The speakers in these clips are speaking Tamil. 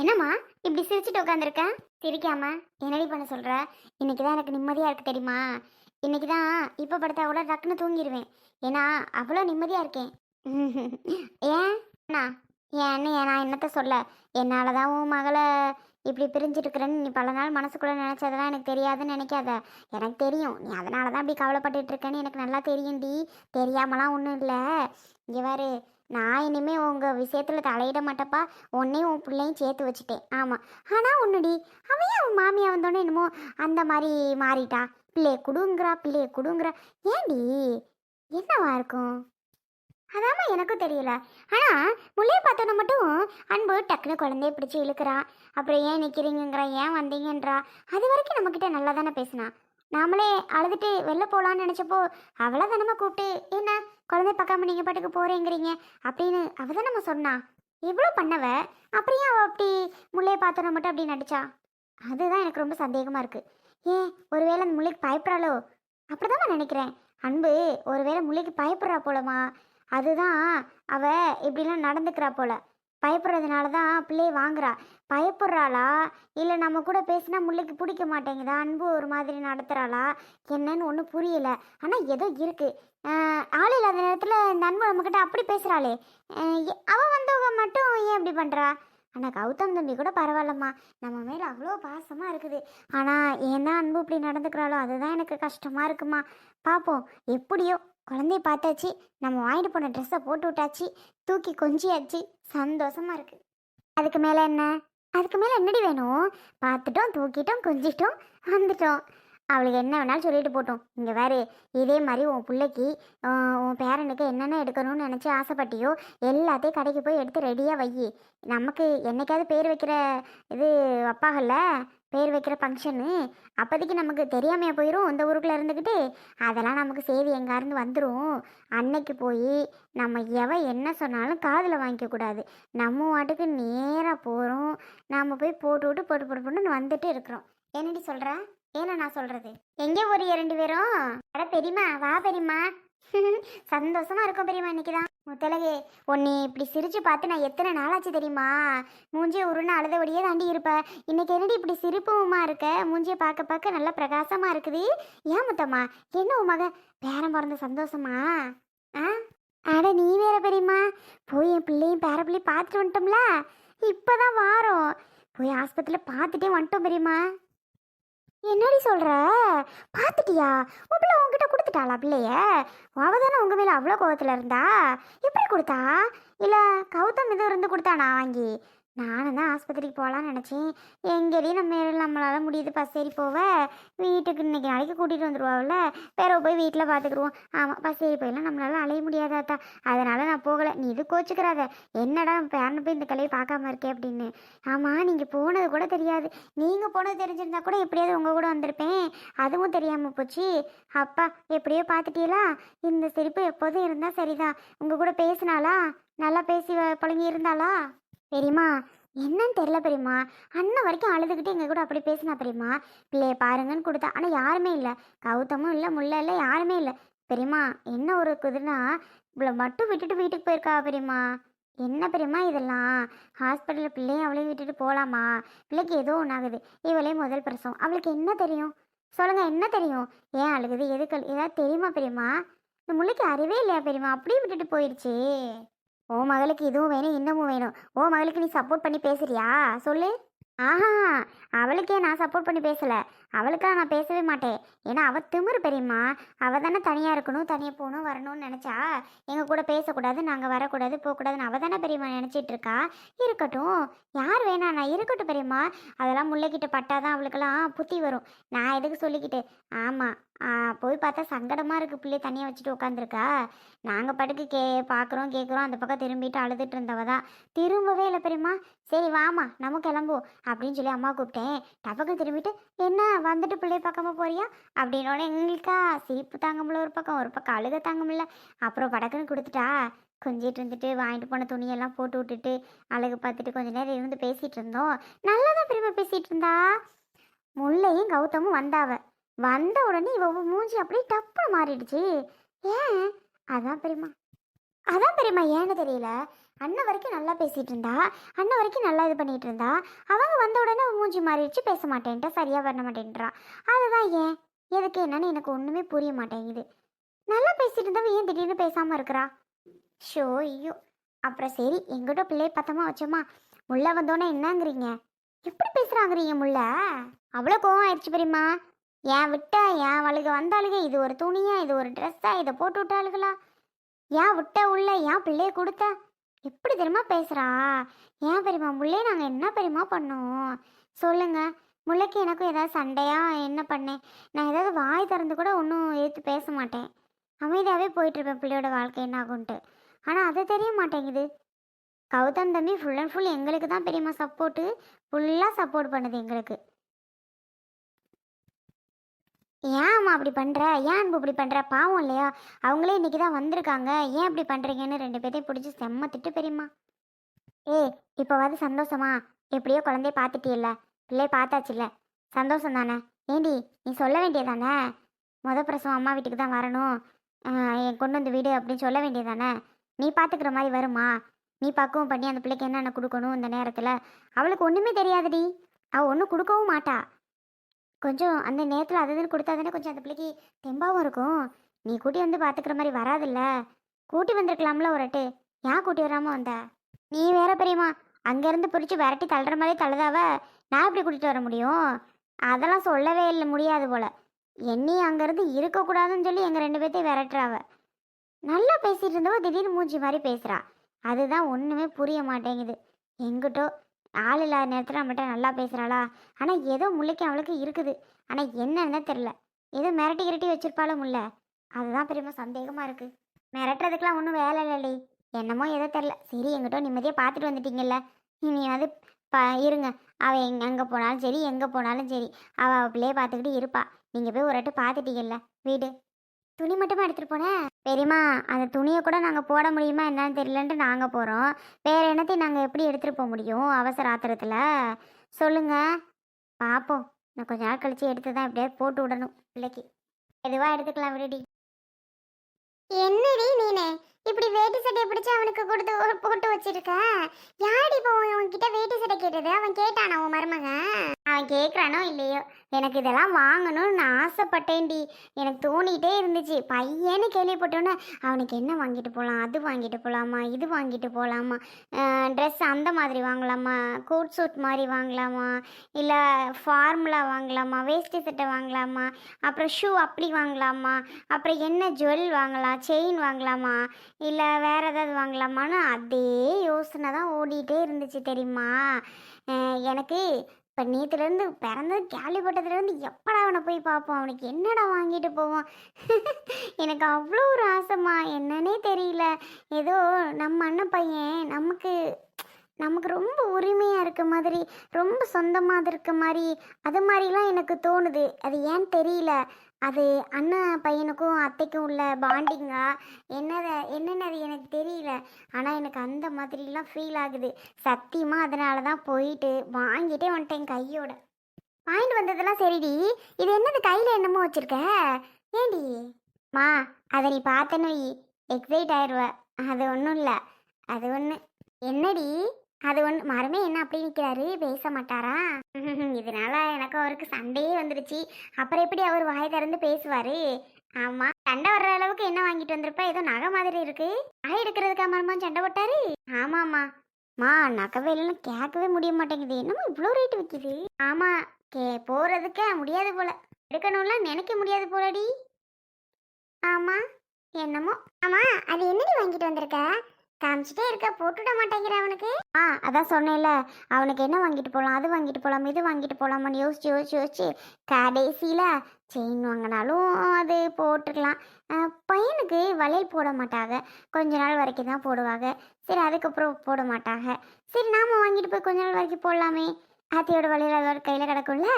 என்னம்மா இப்படி சிரிச்சுட்டு உட்காந்துருக்க சிரிக்காம? என்னடி பண்ண சொல்ற? இன்னைக்கு தான் எனக்கு நிம்மதியாக இருக்கு தெரியுமா? இன்னைக்கு தான் இப்போ படுத்தா கூட டக்குன்னு தூங்கிடுவேன் ஏன்னா அவ்வளோ நிம்மதியாக இருக்கேன். ஏன்? அண்ணா ஏன்னு நான் என்னத்த சொல்ல? என்னால் தான் உன் மகளை இப்படி பிரிஞ்சிருக்கிறேன்னு நீ பல நாள் மனசுக்குள்ளே நினச்சதெல்லாம் எனக்கு தெரியாதுன்னு நினைக்காத. எனக்கு தெரியும். நீ அதனால தான் இப்படி கவலைப்பட்டுட்டு இருக்கேன்னு எனக்கு நல்லா தெரியும்டி. தெரியாமலாம் ஒன்றும் இல்லை. இங்கே வேறு நான் இனிமே உங்கள் விஷயத்தில் தலையிட மாட்டப்பா. உன்னையும் உன் பிள்ளையும் சேர்த்து வச்சுட்டேன். ஆமாம் ஆனால் ஒன்றுடி அவன் ஏன் அவன் மாமியா வந்தோடனே என்னமோ அந்த மாதிரி மாறிட்டா? பிள்ளைய குடுங்குறா பிள்ளைய குடுங்குறா. ஏண்டி என்னவா இருக்கும்? அதாம்மா எனக்கும் தெரியல. ஆனால் முள்ளையை பார்த்தோன்னா மட்டும் அன்பு டக்குன்னு குழந்தைய பிடிச்சி இழுக்கிறா. அப்புறம் ஏன் நிற்கிறீங்கங்கிறா ஏன் வந்தீங்கன்றா. அது வரைக்கும் நம்மக்கிட்ட நல்லா தானே பேசினா. நாமளே அழுதுட்டு வெளில போகலான்னு நினச்சப்போ அவளை தானம்மா கூப்பிட்டு என்ன குழந்தை பார்க்காம நீங்கள் பாட்டுக்கு போகிறேங்கிறீங்க அப்படின்னு அவ தான் நம்ம சொன்னா. இவ்வளோ பண்ணவ? அப்புறம் ஏன் அப்படி முல்லையை பார்த்தோன்னா மட்டும் அப்படி நடிச்சா? அதுதான் எனக்கு ரொம்ப சந்தேகமாக இருக்குது ஏன் ஒருவேளை அந்த முல்லைக்கு பயப்படுறாளோ? அப்படிதான் நான் நினைக்கிறேன். அன்பு ஒருவேளை முல்லைக்கு பயப்படுறா போலமா அதுதான் அவள் இப்படிலாம் நடந்துக்கிறா போல. பயப்படுறதுனால தான் பிள்ளையை வாங்குறா. பயப்படுறாளா? இல்லை நம்ம கூட பேசினா முள்ளைக்கு பிடிக்க மாட்டேங்குதா? அன்பு ஒரு மாதிரி நடத்துகிறாளா என்னன்னு ஒன்றும் புரியல. ஆனால் ஏதோ இருக்குது ஆள் இல்லாத நேரத்தில் இந்த அன்பு நம்மக்கிட்ட அப்படி பேசுகிறாளே அவள் வந்தவங்க மட்டும் ஏன் இப்படி பண்ணுறா ஆனால் கௌதம் தம்பி கூட பரவாயில்லம்மா. நம்ம மேலே அவ்வளோ பாசமாக இருக்குது. ஆனால் ஏன்னா அன்பு இப்படி நடந்துக்கிறாளோ? அதுதான் எனக்கு கஷ்டமாக இருக்குமா? பார்ப்போம் எப்படியோ குழந்தைய பார்த்தாச்சு. நம்ம வாங்கிட்டு போன ட்ரெஸ்ஸை போட்டு விட்டாச்சு. தூக்கி கொஞ்சியாச்சு. சந்தோஷமா இருக்கு. அதுக்கு மேலே என்ன? அதுக்கு மேலே என்னடி வேணும்? பார்த்துட்டோம் தூக்கிட்டோம் கொஞ்சிட்டோம் வந்துட்டோம். அவளுக்கு என்ன வேணாலும் சொல்லிட்டு போட்டோம். இங்கே வேறு இதே மாதிரி உன் பிள்ளைக்கு உன் பேரனுக்கு என்னென்ன எடுக்கணும்னு நினச்சி ஆசைப்பட்டியோ எல்லாத்தையும் கடைக்கு போய் எடுத்து ரெடியாக வை நமக்கு என்னைக்காவது பேர் வைக்கிற இது வைப்பாகல்ல பேர் வைக்கிற ஃபங்க்ஷனு அப்போதைக்கு நமக்கு தெரியாமையா போயிடும் இந்த ஊருக்குள்ளே இருந்துக்கிட்டு அதெல்லாம் நமக்கு செய்தி எங்கேருந்து வந்துடும் அன்னைக்கு போய் நம்ம எவ என்ன சொன்னாலும் காதில் வாங்கிக்கக்கூடாது நம்ம வாட்டுக்கு நேராக போகிறோம் நாம் போய் போட்டு விட்டு போட்டு போட்டு போட்டு வந்துட்டு இருக்கிறோம். என்னடி சொல்கிற ஏன்னா நான் சொல்கிறது எங்கே ஒரு இரண்டு பேரும்? அட பெரியமா வா பெரியமா சந்தோஷமாக இருக்கும் பெரியம்மா இன்னைக்கு தான் முத்தலகே உன்னை இப்படி சிரிச்சு பார்த்து நான் எத்தனை நாளாச்சு தெரியுமா? மூஞ்சியை உருன்னு அழுதபடியே தாண்டி இருப்ப. இன்னைக்கு என்னடி இப்படி சிரிப்புமா இருக்க? மூஞ்சியை பார்க்க பார்க்க நல்லா பிரகாசமா இருக்குது. ஏன் முத்தம்மா? என்ன உன் மக? பேரன் பிறந்த சந்தோஷமா? ஆ? அட நீ வேற பெரியம்மா. போய் என் பிள்ளையும் பேர பிள்ளையும் பார்த்துட்டு வந்துட்டோம்ல. இப்போதான் வாரோம். போய் ஆஸ்பத்திரியில் பார்த்துட்டே வந்துட்டோம் பெரியம்மா. என்னடி சொல்ற? பார்த்துட்டியா உன் பிள்ளை உங்ககிட்ட கொடுத்துட்டாளா பிள்ளைய? அவ தானே உங்க மேல அவ்வளோ கோவத்தில் இருந்தா? எப்படி கொடுத்தா? இல்லை கௌதம் எதுவும் இருந்து கொடுத்தானா வாங்கி? நானும் தான் ஆஸ்பத்திரிக்கு போகலான்னு நினச்சேன். எங்கேயும் நம்ம நம்மளால பஸ் ஏறி போவ. வீட்டுக்கு இன்னைக்கு நாளைக்கு கூட்டிகிட்டு வந்துடுவாள்ல வேற போய் வீட்டில் பார்த்துக்குருவோம் ஆமாம் பஸ் ஏறி போயெல்லாம் நம்மளால அலைய முடியாதாத்தா அதனால் நான் போகலை. நீ இது கோச்சுக்கிறாத என்னடா பேரனை போய் இந்த கலையை பார்க்காம இருக்கே அப்படின்னு. ஆமாம் நீங்கள் போனது கூட தெரியாது. நீங்கள் போனது தெரிஞ்சிருந்தா கூட எப்படியாவது உங்கள் கூட வந்திருப்பேன். அதுவும் தெரியாமல் போச்சு. அப்பா எப்படியோ பார்த்துட்டீங்களா? இந்த சிரிப்பு எப்போதும் இருந்தால் சரிதான். உங்கள் கூட பேசினாளா? நல்லா பேசி வ- இருந்தாளா பெரியம்மா என்னன்னு தெரியல பெரியம்மா. அண்ணன் வரைக்கும் அழுதுகிட்டு எங்கள் கூட அப்படி பேசினா பெரியம்மா. பிள்ளைய பாருங்கன்னு கொடுத்தா ஆனால் யாருமே இல்லை. கௌதமும் இல்லை முல்லை இல்லை யாருமே இல்லை. பெரியம்மா என்ன ஒரு குதுனா இவ்வளோ மட்டும் விட்டுட்டு வீட்டுக்கு போயிருக்கா பெரியம்மா? என்ன பெரியம்மா இதெல்லாம்? ஹாஸ்பிட்டலில் பிள்ளையும் அவளையும் விட்டுட்டு போகலாமா பிள்ளைக்கு ஏதோ ஒன்றாகுது இவளையும் இவளே முதல் பிரசவம். அவளுக்கு என்ன தெரியும்? சொல்லுங்கள் என்ன தெரியும்? ஏன் அழுகுது? எதுக்கு ஏதாவது தெரியுமா பெரியம்மா? இந்த முல்லைக்கு அறிவே இல்லையா பெரியம்மா? அப்படியே விட்டுட்டு போயிடுச்சு ஓ மகளுக்கு இதுவும் வேணும் இன்னமும் வேணும். ஓ மகளுக்கு நீ சப்போர்ட் பண்ணி பேசுறியா? சொல்லு. ஆஹா அவளுக்கே நான் சப்போர்ட் பண்ணி பேசலை. அவளுக்காக நான் பேசவே மாட்டேன். ஏன்னா அவள் திமிரு பெரியம்மா. அவள் தானே தனியாக இருக்கணும் தனியாக போகணும் வரணும்னு நினச்சா எங்கள் கூட பேசக்கூடாது நாங்கள் வரக்கூடாது போகக்கூடாதுன்னு அவள் தானே பெரியம்மா நினச்சிட்டு இருக்கா? இருக்கட்டும். யார் வேணா நான் இருக்கட்டும் பெரியம்மா. அதெல்லாம் முல்லைக்கிட்ட பட்டாதான் அவளுக்கெல்லாம் புத்தி வரும். நான் எதுக்கு சொல்லிக்கிட்டு? ஆமாம் போய் பார்த்தா சங்கடமாக இருக்குது பிள்ளை தனியாக வச்சுட்டு உட்காந்துருக்கா நாங்கள் படுக்கு கே பார்க்குறோம் கேட்குறோம் அந்த பக்கம் திரும்பிட்டு அழுதுட்டு இருந்தவ தான். திரும்பவே இல்லை பெரியம்மா. சரி வாமா நம்ம கிளம்புவோம் அப்படின்னு சொல்லி அம்மா கூப்பிட்டேன். டபக்கு திரும்பிட்டு என்ன வந்துட்டு பிள்ளைய பார்க்காம போறியா? அப்படின்னோட எங்களுக்கா சிரிப்பு தாங்க முடியல ஒரு பக்கம் ஒரு பக்கம் அழுக தாங்க முடியல அப்புறம் படக்குன்னு கொடுத்துட்டா கொஞ்சிட்டு இருந்துட்டு வாங்கிட்டு போன துணியெல்லாம் போட்டு விட்டுட்டு அழகு பார்த்துட்டு கொஞ்ச நேரம் இருந்து பேசிகிட்டு இருந்தோம். நல்லா தான் பெரியம்மா பேசிகிட்டு இருந்தா. முல்லையும் கௌதமும் வந்தாவ. வந்த உடனே இவ மூஞ்சி அப்படியே டப்புன்னு மாறிடுச்சு. ஏன்? அதான் பெரியம்மா. அதான் பெரியம்மா ஏன்னு தெரியல. அண்ணன் வரைக்கும் நல்லா பேசிட்டு இருந்தா அண்ணன் வரைக்கும் நல்லா இது பண்ணிட்டு இருந்தா அவங்க வந்த உடனே மூஞ்சி மாறிடுச்சு பேச மாட்டேன்ட்டா சரியா பண்ண மாட்டேன்றா அதுதான் ஏன்? எதுக்கு என்னன்னு எனக்கு ஒண்ணுமே புரிய மாட்டேங்குது. நல்லா பேசிட்டு இருந்தவ ஏன் திடீர்னு பேசாம இருக்கிறா? ஷோ ஐயோ. அப்புறம் சரி எங்கிட்ட பிள்ளைய பத்தமா வச்சோமா. முள்ள வந்தோன்னே என்னங்கிறீங்க? எப்படி பேசுறாங்கிறீங்க முள்ள? அவ்வளோ கோவம் ஆயிடுச்சு பெரியம்மா. ஏன் விட்டா? ஏன் அவளுக்கு வந்தாளுக இது ஒரு துணியா? இது ஒரு ட்ரெஸ்ஸா இதை போட்டு விட்டாளுகளா ஏன் விட்ட உள்ள? ஏன் பிள்ளைய கொடுத்தா? எப்படி தெரியுமா பேசுறா? ஏன் பெரியம்மா? முள்ளே நாங்கள் என்ன பெரியம்மா பண்ணோம்? சொல்லுங்க. முல்லைக்கு எனக்கும் ஏதாவது சண்டையா? என்ன பண்ணேன் நான் ஏதாவது வாய் திறந்து கூட ஒன்றும் எடுத்து பேச மாட்டேன். அமைதியாகவே போயிட்டுருப்பேன் பிள்ளையோட வாழ்க்கை என்ன ஆகும்ன்ட்டு. ஆனால் அது தெரிய மாட்டேங்குது. கௌதம் தம்பி ஃபுல் அண்ட் ஃபுல் எங்களுக்கு தான் பெரியம்மா சப்போர்ட்டு ஃபுல்லாக சப்போர்ட் பண்ணுது எங்களுக்கு. ஏன் அம்மா அப்படி பண்ணுற ஏன் அன்பு இப்படி பண்ணுற பாவம் இல்லையா? அவங்களே இன்றைக்கி தான் வந்திருக்காங்க. ஏன் இப்படி பண்ணுறீங்கன்னு ரெண்டு பேர்த்தையும் பிடிச்சி செம்ம திட்டு பெரியம்மா. ஏய் இப்போவாது சந்தோஷமா? எப்படியோ குழந்தைய பார்த்துட்டியல்ல. பிள்ளைய பார்த்தாச்சுல்ல. சந்தோஷம் தானே ஏண்டி நீ சொல்ல வேண்டியதானே? முத பிரசவம் அம்மா வீட்டுக்கு தான் வரணும். என் கொண்டு வந்து வீடு அப்படின்னு சொல்ல வேண்டியதானே? நீ பார்த்துக்கிற மாதிரி வருமா? நீ பக்குவம் பண்ணி அந்த பிள்ளைக்கு என்னென்ன கொடுக்கணும் இந்த நேரத்தில்? அவளுக்கு ஒன்றுமே தெரியாதுடி. அவள் ஒன்றும் கொடுக்கவும் மாட்டா. கொஞ்சம் அந்த நேரத்தில் அது இதுன்னு கொடுத்தா தானே கொஞ்சம் அந்த பிள்ளைக்கு தெம்பாவும் இருக்கும். நீ கூட்டி வந்து பார்த்துக்கிற மாதிரி வராதுல்ல. கூட்டி வந்திருக்கலாம்ல ஒரு அட்டு ஏன் கூட்டி வராமல் வந்த? நீ வேற பெரியம்மா அங்கேருந்து பிடிச்சி விரட்டி தள்ளுற மாதிரி தள்ளுதாவ நான் எப்படி கூட்டிகிட்டு வர முடியும்? அதெல்லாம் சொல்லவே இல்லை முடியாது போல. என்னி அங்கேருந்து இருக்கக்கூடாதுன்னு சொல்லி எங்கள் ரெண்டு பேர்த்தையும் விரட்டுறாவ. நல்லா பேசிகிட்டு இருந்தவ திடீர்னு மூஞ்சி மாதிரி பேசுகிறா அதுதான் ஒன்றுமே புரிய மாட்டேங்குது. எங்கிட்டோ ஆள் இல்லாத நேரத்தில் நம்மகிட்ட நல்லா பேசுகிறாளா ஆனால் ஏதோ முல்லைக்கு அவளுக்கு இருக்குது. ஆனால் என்னன்னு தெரில ஏதோ மிரட்டி கிரட்டி வச்சிருப்பாளோ முல்லை அதுதான் பெரியம்மா சந்தேகமாக இருக்குது மிரட்டுறதுக்கெலாம் ஒன்றும் வேலை இல்லடி. என்னமோ ஏதோ தெரில சரி எங்கிட்ட நிம்மதியாக பார்த்துட்டு வந்துட்டீங்கல்ல. இனியாவது ப இருங்க. அவள் எங் அங்கே போனாலும் சரி எங்கே போனாலும் சரி. அவள் அவள் பிள்ளைய பார்த்துக்கிட்டு இருப்பாள் நீங்கள் போய் ஒரு வாட்டி பார்த்துட்டீங்கல்ல. வீடு. துணி மட்டுமா எடுத்துகிட்டு போனேன் பெரியம்மா அந்த துணியை கூட நாங்கள் போட முடியுமா என்னன்னு தெரியலன்ட்டு நாங்கள் போகிறோம் வேறு என்னத்தையும் நாங்கள் எப்படி எடுத்துகிட்டு போக முடியும் அவசர ஆத்திரத்தில்? சொல்லுங்கள் பார்ப்போம் நான் கொஞ்ச நாள் கழிச்சு எடுத்து தான் எப்படியாவது போட்டு விடணும் பிள்ளைக்கு. எதுவாக எடுத்துக்கலாம் விடுடி. என்னடி நீனே? இப்படி வேட்டி சட்டையை பிடிச்சி அவனுக்கு கொடுத்து போட்டு வச்சிருக்க? யாடி இப்போ உன்கிட்ட வேட்டி சட்டை கேட்டது? அவன் கேட்டானா உன் மருமகன் அவன் கேட்குறானோ இல்லையோ? எனக்கு இதெல்லாம் வாங்கணும்னு நான் ஆசைப்பட்டேன்டி. எனக்கு தோணிட்டே இருந்துச்சு. பையன்னு கேள்விப்பட்டோன்னே அவனுக்கு என்ன வாங்கிட்டு போகலாம் அது வாங்கிட்டு போகலாமா இது வாங்கிட்டு போகலாமா ட்ரெஸ் அந்த மாதிரி வாங்கலாமா? கோட் சூட் மாதிரி வாங்கலாமா? இல்லை ஃபார்முலா வாங்கலாமா? வேஷ்டி சட்டை வாங்கலாமா? அப்புறம் ஷூ அப்படி வாங்கலாமா? அப்புறம் என்ன ஜுவல் வாங்கலாம்? செயின் வாங்கலாமா? இல்லை வேற ஏதாவது வாங்கலாமான்னு அதே யோசனை தான் ஓடிட்டே இருந்துச்சு தெரியுமா? எனக்கு இப்போ நேற்றுலேருந்து பிறந்தது கேள்விப்பட்டதுலேருந்து எப்படா அவனை போய் பார்ப்போம்? அவனுக்கு என்னடா வாங்கிட்டு போவோம்? எனக்கு அவ்வளோ ஒரு ஆசைமா என்னன்னே தெரியல. ஏதோ நம்ம அண்ணன் பையன் நமக்கு நமக்கு ரொம்ப உரிமையாக இருக்க மாதிரி ரொம்ப சொந்தமாக இருக்க மாதிரி அது மாதிரிலாம் எனக்கு தோணுது. அது ஏன் தெரியல. அது அண்ணன் பையனுக்கும் அத்தைக்கும் உள்ள பாண்டிங்கா? என்னத என்னென்னது எனக்கு தெரியல. ஆனால் எனக்கு அந்த மாதிரிலாம் ஃபீல் ஆகுது. சத்தியமாக அதனால தான் போயிட்டு வாங்கிட்டே வந்துட்டேன் கையோட. வாங்கிட்டு வந்ததெல்லாம் சரிடி. இது என்னது கையில் என்னமோ வச்சிருக்க? ஏண்டி? மா அதை நீ பார்த்தேன்னு எக்ஸைட் ஆயிடுவ அது ஒன்றும் இல்லை. அது ஒன்று என்னடி? அது ஒன்று மருமே என்ன அப்படி நிற்கிறாரு பேச மாட்டாரா? இதனால எனக்கு அவருக்கு சண்டையே வந்துடுச்சு அப்புறம் எப்படி அவர் வாய் திறந்து பேசுவார்? ஆமா சண்டை வர்ற அளவுக்கு என்ன வாங்கிட்டு வந்திருப்பா? ஏதோ நகை மாதிரி இருக்கு. நகை எடுக்கிறதுக்கா மரமா சண்டை போட்டாரு? ஆமாம்மா. மா நகை இல்லைன்னு கேட்கவே முடிய மாட்டேங்குது. என்னமோ இவ்வளோ ரேட்டு விற்கிது ஆமாம் கே போகிறதுக்கே முடியாது போல. எடுக்கணும்லாம் நினைக்க முடியாது போலடி. ஆமாம் என்னமோ. ஆமாம் அது என்னடி வாங்கிட்டு வந்திருக்க? காமிச்சிட்டே இருக்க போட்டுட மாட்டேங்கிற அவனுக்கு. ஆ அதான் சொன்னேன்ல அவனுக்கு என்ன வாங்கிட்டு போகலாம் அது வாங்கிட்டு போகலாம் இது வாங்கிட்டு போகலாமான்னு யோசிச்சு யோசிச்சு யோசிச்சு கடைசியில் செயின் வாங்கினாலும் அது போட்டுக்கலாம் பையனுக்கு வளையல் போட மாட்டாங்க கொஞ்ச நாள் வரைக்கும் தான் போடுவாங்க சரி அதுக்கப்புறம் போட மாட்டாங்க சரி நாம வாங்கிட்டு போய் கொஞ்ச நாள் வரைக்கும் போடலாமே. ஆத்தியோட வளையல் அதோட கையில் கிடக்கும்ல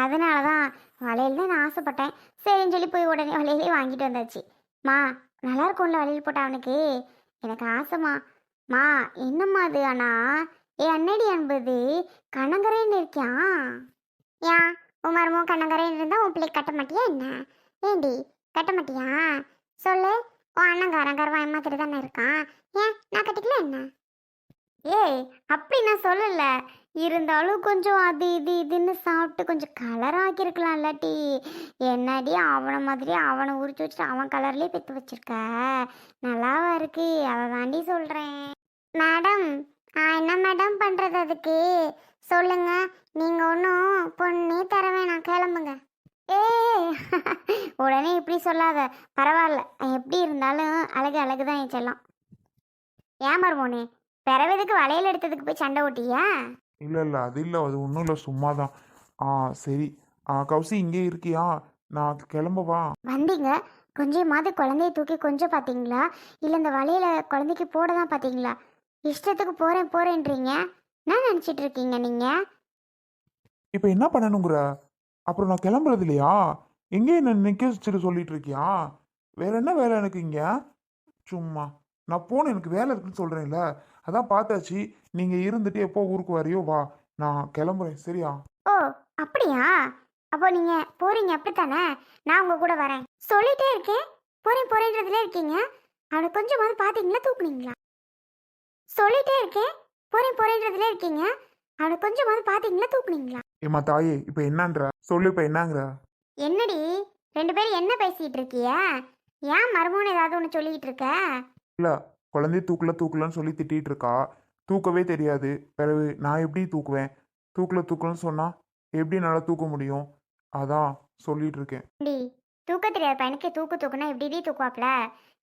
அதனால தான் வளையல் தான் நான் ஆசைப்பட்டேன். சரின்னு சொல்லி போய் உடனே வளையலே வாங்கிட்டு வந்தாச்சு. மா நல்லா இருக்கும்ல வளையல் போட்ட அவனுக்கு. எனக்கு ஆசைமா மா என்னம்மா அது ஆனா ஏ அண்ணடி என்பது கண்ணங்கரேன்னு இருக்கியான் ஏன் உன் மரமோ கண்ணங்கரேன்னு இருந்தா உன் பிள்ளை கட்ட மாட்டியா என்ன? ஏண்டி கட்ட மாட்டியா? சொல்லு. உன் அண்ணன் கரங்கரவா ஏமாத்திட்டு தானே இருக்கான். ஏன் நான் கட்டிக்கல என்ன? ஏய் அப்படி நான் சொல்லலை. இருந்தாலும் கொஞ்சம் அது இது இதுன்னு சாப்பிட்டு கொஞ்சம் கலர் ஆக்கியிருக்கலாம் இல்லாட்டி என்னடி அவனை மாதிரி அவனை உரிச்சு வச்சுட்டு அவன் கலர்லேயே பெற்று வச்சிருக்க? நல்லாவா இருக்கு அதை தாண்டி சொல்கிறேன் மேடம் என்ன மேடம் பண்ணுறது அதுக்கு? சொல்லுங்க நீங்கள் ஒன்றும் பொண்ணே தர வேணாம் கிளம்புங்க. ஏ உடனே இப்படி சொல்லாத பரவாயில்ல எப்படி இருந்தாலும் அழகு அழகு தான் என் செல்லம். ஏன் மருமோனே பிறவதுக்கு வளையல் எடுத்ததுக்கு போய் சண்டை ஓட்டியா இல்லை இல்லை. அது இல்லை. அது ஒன்றும் இல்லை. சும்மா தான் ஆ சரி. ஆ கௌசி இங்கே இருக்கியா? நான் கிளம்பவா வந்தீங்க. கொஞ்சமாவது குழந்தைய தூக்கி கொஞ்சம் பார்த்தீங்களா? இல்லை இந்த வளையல குழந்தைக்கு போட தான் பார்த்தீங்களா? இஷ்டத்துக்கு போகிறேன் போகிறேன்றீங்க என்ன நினச்சிட்டு இருக்கீங்க நீங்கள் இப்போ என்ன பண்ணணுங்கிற? அப்புறம் நான் கிளம்புறது இல்லையா? எங்கே என்ன நிற்க வச்சுட்டு சொல்லிட்டு இருக்கியா வேற என்ன வேலை எனக்கு இங்கே? சும்மா. நான் போன எனக்கு வேலை இருக்குன்னு சொல்கிறேன்ல அதான் பார்த்தாச்சு. நீங்கள் இருந்துட்டு எப்போ ஊருக்கு வரையோ வா. நான் கிளம்புறேன். சரியா? ஓ அப்படியா? அப்போ நீங்கள் போகிறீங்க அப்படித்தானே? நான் உங்கள் கூட வரேன். சொல்லிட்டே இருக்கேன் போகிறேன் போகிறேன்றதுல இருக்கீங்க. அவனை கொஞ்சமாவது பார்த்தீங்களா தூக்குனீங்களா? சொல்லிட்டே இருக்கேன் போகிறேன் போகிறேன்றதுல இருக்கீங்க. அவனை கொஞ்சமாவது பார்த்தீங்களா தூக்குனீங்களா? ஏம்மா தாயே இப்போ என்னன்ற? சொல்லு இப்போ என்னங்கிற? என்னடி? ரெண்டு பேரும் என்ன பேசிட்டு இருக்கிய? ஏன் மருமகன் ஏதாவது ஒன்று சொல்லிட்டு இருக்க? இல்லை குழந்தை தூக்கல தூக்கலன்னு சொல்லி திட்டிகிட்டு இருக்கா. தூக்கவே தெரியாது. பிறகு நான் எப்படி தூக்குவேன்? தூக்கல தூக்கலன்னு சொன்னால் எப்படி நல்லா தூக்க முடியும்? அதான் சொல்லிட்டு இருக்கேன். தூக்க தெரியாத பையனுக்கு தூக்கு தூக்குனா எப்படி தூக்குவாப்ல?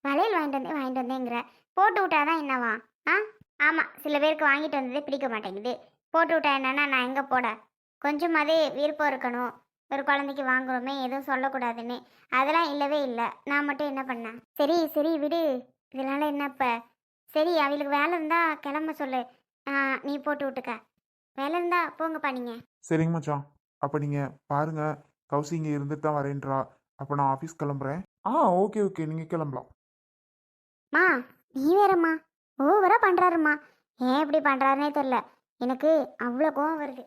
வளையல் வாங்கிட்டு வந்தே வாங்கிட்டு வந்தேங்கிற. போட்டு விட்டாதான் என்னவா? ஆ? ஆமாம் சில பேருக்கு வாங்கிட்டு வந்ததே பிடிக்க மாட்டேங்குது. போட்டு விட்டா என்னன்னா நான் எங்கே போட? கொஞ்சமாவது விருப்பம் இருக்கணும். ஒரு குழந்தைக்கு வாங்குறோமே எதுவும் சொல்லக்கூடாதுன்னு. அதெல்லாம் இல்லவே இல்லை. நான் மட்டும் என்ன பண்ணேன்? சரி சரி விடு. இதனால என்ன இப்போ? சரி அவளுக்கு வேலை இருந்தா கிளம்ப சொல்லு. நீ போட்டு விட்டுக்க. வேலை இருந்தா போங்கப்பா நீங்கள் சரிங்க மச்சான். அப்போ நீங்கள் பாருங்க. கௌசி இங்கே இருந்துட்டு தான் வரேன்றா. அப்போ நான் ஆஃபீஸ் கிளம்புறேன். ஆ ஓகே ஓகே நீங்கள் கிளம்பலாம். மா நீ வேறம்மா. ஓவரா பண்றாருமா ஏன் இப்படி பண்றாருனே தெரியல. எனக்கு அவ்வளோ கோவம் வருது.